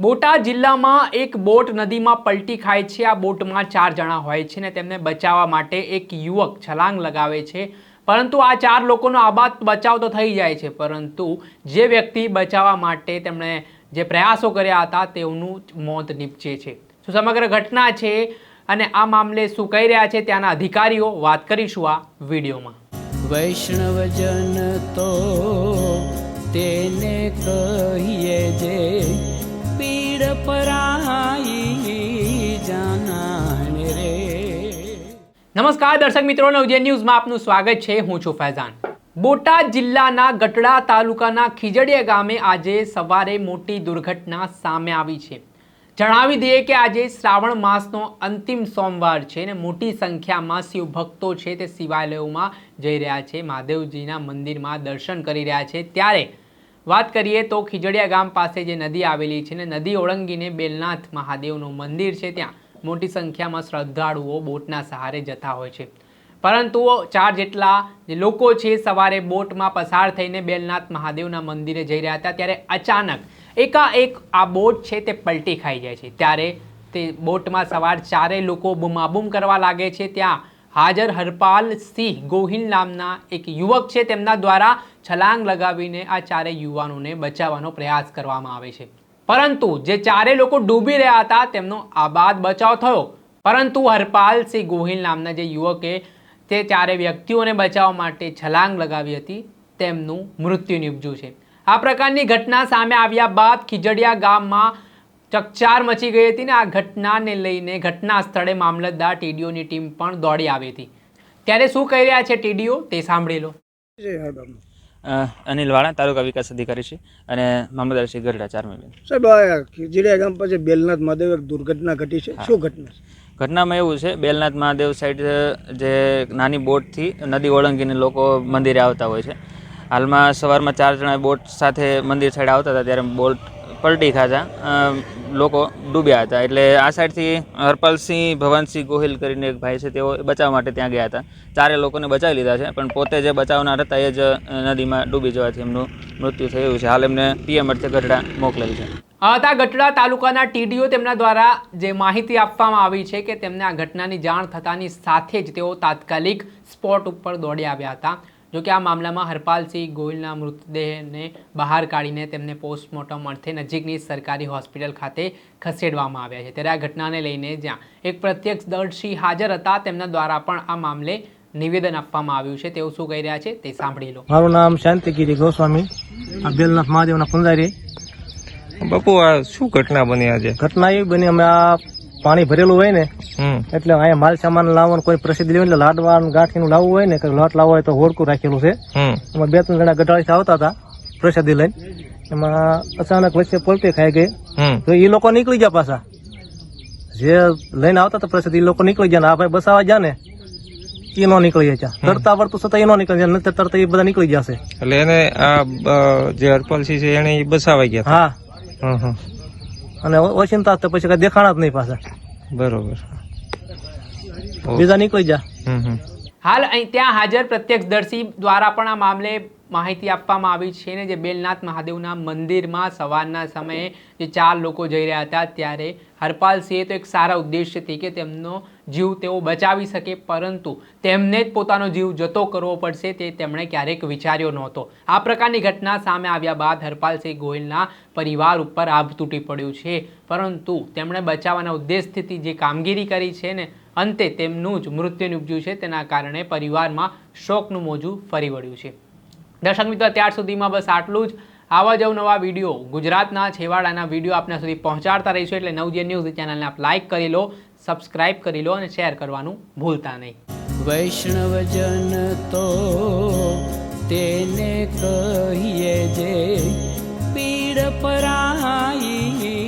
બોટાદ જિલ્લામાં એક બોટ નદીમાં પલટી ખાય છે. આ બોટમાં ચાર જણા હોય છે ને તેમને બચાવવા માટે એક યુવક છલાંગ લગાવે છે. પરંતુ આ ચાર લોકોનો આબાદ બચાવ તો થઈ જાય છે, પરંતુ જે વ્યક્તિ બચાવવા માટે તેમણે જે પ્રયાસો કર્યા હતા તેઓનું મોત નીપજે છે. શું સમગ્ર ઘટના છે અને આ મામલે શું કહી રહ્યા છે ત્યાંના અધિકારીઓ? વાત કરીશું આ વિડીયોમાં. વૈષ્ણવજન તો તેને કહીએ નમસ્કાર દર્શક મિત્રો નવજે ન્યૂઝમાં આપનું સ્વાગત છે. હું છું ફૈઝાન. બોટાદ જિલ્લાના ગટડા તાલુકાના ખીજડીયા ગામે આજે સવારે મોટી દુર્ઘટના સામે આવી છે. જણાવી દઈએ કે આજે શ્રાવણ માસનો અંતિમ સોમવાર છે ને મોટી સંખ્યામાં શિવ ભક્તો છે તે શિવાલયોમાં જઈ રહ્યા છે. મહાદેવજીના મંદિરમાં દર્શન કરી રહ્યા છે. ત્યારે વાત કરીએ તો ખીજડીયા ગામ પાસે જે નદી આવેલી છે ને નદી ઓળંગીને બેલનાથ મહાદેવનું મંદિર છે ત્યાં. મોટી સંખ્યામાં શ્રદ્ધાળુઓ બોટના સહારે જતા હોય છે. પરંતુ ચાર જેટલા લોકો છે સવારે બોટમાં પસાર થઈને બેલનાથ મહાદેવના મંદિરે જઈ રહ્યા હતા, ત્યારે અચાનક એકાએક આ બોટ છે તે પલટી ખાઈ જાય છે. ત્યારે તે બોટમાં સવાર ચારેય લોકો બૂમાબૂમ કરવા લાગે છે. ત્યાં હાજર હરપાલ સિંહ ગોહિલ નામના એક યુવક છે, તેમના દ્વારા છલાંગ લગાવીને આ ચારેય યુવાનોને બચાવવાનો પ્રયાસ કરવામાં આવે છે. પરંતુ જે ચારે લોકો ડૂબી રહ્યા હતા, તેમનો આબાદ બચાવ થયો. પરંતુ હરપાલ સિંહ ગોહિલ નામના જે યુવકે તે ચારે વ્યક્તિઓને બચાવવા માટે છલાંગ લગાવી હતી, તેમનું મૃત્યુ નિપજ્યું છે. આ પ્રકારની ઘટના સામે આવ્યા બાદ ખીજડીયા ગામમાં ચકચાર મચી ગઈ હતી ને આ ઘટનાને લઈને ઘટના સ્થળે મામલતદાર ટીડીઓની ટીમ પણ દોડી આવી હતી. ત્યારે શું કહી રહ્યા છે ટીડીઓ? તે સાંભળી લો. અનિલ વાળા તાલુકા વિકાસ અધિકારી છે અને મામલતદાર શ્રી ગરડા ચારમીબેન સાહેબ ખીજડીયા ગામ પાસે બેલનાથ મહાદેવ એક દુર્ઘટના ઘટી છે. શું ઘટના છે? ઘટનામાં એવું છે બેલનાથ મહાદેવ સાઈડ જે નાની બોટથી નદી ઓળંગીને લોકો મંદિરે આવતા હોય છે. હાલમાં સવારમાં ચાર જણા બોટ સાથે મંદિર સાઈડ આવતા હતા ત્યારે બોટ પલટી ખાતા લોકો ડૂબ્યા હતા. એટલે આ સાઈડથી હરપાલસિંહ, ભવાનસિંહ ગોહિલ કરીને એક ભાઈ છે, તેઓ બચાવવા માટે ત્યાં ગયા હતા. ચારે લોકોને બચાવી લીધા છે, પણ પોતે જે બચાવનાર હતા એ જ નદીમાં ડૂબી જવાથી એમનું મૃત્યુ થયું છે. હાલ એમને પીએમ અર્થે ગઢડા મોકલેલ છે. હતા ગઢડા તાલુકાના ટીડીઓ તેમના દ્વારા જે માહિતી આપવામાં આવી છે કે તેમને આ ઘટનાની જાણ થતાની સાથે જ તેઓ તાત્કાલિક સ્પોટ ઉપર દોડી આવ્યા હતા. જો કે આ મામલામાં હરપાલસિંહ ગોયલના મૃતદેહને બહાર કાઢીને તેમને પોસ્ટમોર્ટમ અર્થે નજીકની સરકારી હોસ્પિટલ ખાતે ખસેડવામાં આવ્યા છે. ત્યારે આ ઘટનાને લઈને જ્યાં એક પ્રત્યક્ષદર્શી હાજર હતા તેમના દ્વારા પણ આ મામલે નિવેદન આપવામાં આવ્યું છે. તેઓ શું કહી રહ્યા છે તે સાંભળી લો. મારું નામ શાંતિગીરી ગોસ્વામી. આ બેલનાથ મહાદેવના પૂંજારી બાપુ આ શું ઘટના બની આજે? ઘટના એવી બની અમે આ પાણી ભરેલું હોય ને એટલે અહીંયા માલ સામાન લાવવાનું કોઈ પ્રસિદ્ધ લેવું એટલે લાડવા ગાંઠીનું લાવવું હોય ને લાટ લાવવો હોય તો હોડકું રાખેલું છે. એમાં બે ત્રણ જણા ગઢાળી આવતા હતા પ્રસાદી લઈને. એમાં અચાનક વચ્ચે પલટી ખાઈ ગઈ. તો એ લોકો નીકળી ગયા પાછા. જે લઈને આવતા હતા પ્રસાદ એ લોકો નીકળી ગયા ને આ ભાઈ બસાવા ગયા ને એ નો નીકળી ગયા. તરતા આવડતું છતાં એ નો નીકળી જાય નહીંતર તરતા એ બધા નીકળી જશે એટલે એને આ જે હરપાલસિંહ છે એને એ બસાવાઈ ગયા હા. હતા. અને ઓચિંતા તો પછી કઈ દેખાણા જ નહીં પાછા. બરોબર. બીજા નીકળી જા. હમ હમ. હાલ અહીં ત્યાં હાજર પ્રત્યક્ષદર્શી દ્વારા પણ આ મામલે માહિતી આપવામાં આવી છે ને જે બેલનાથ મહાદેવના મંદિરમાં સવારના સમયે જે ચાર લોકો જઈ રહ્યા હતા ત્યારે હરપાલસિંહે તો એક સારા ઉદ્દેશ્યથી કે તેમનો જીવ તેઓ બચાવી શકે, પરંતુ તેમને જ પોતાનો જીવ જતો કરવો પડશે તે તેમણે ક્યારેક વિચાર્યો નહોતો. આ પ્રકારની ઘટના સામે આવ્યા બાદ હરપાલસિંહ ગોહિલના પરિવાર ઉપર આભ તૂટી પડ્યું છે. પરંતુ તેમણે બચાવવાના ઉદ્દેશથી જે કામગીરી કરી છે ને, અંતે તેમનું જ મૃત્યુ નિપજ્યું છે. તેના કારણે પરિવારમાં શોકનું મોજું ફરી વળ્યું છે. દર્શક મિત્રો, ત્યાર સુધીમાં બસ આટલું જ. આવા જ નવા વીડિયો ગુજરાતના છેવાડાના વીડિયો આપના સુધી પહોંચાડતા રહીશું એટલે નવજીવન ન્યૂઝ ચેનલને આપ લાઇક કરી લો, સબસ્ક્રાઇબ કરી લો અને શેર કરવાનું ભૂલતા નહીં. વૈષ્ણવજન તો તેને કહીએ જે પીડ પરાઈ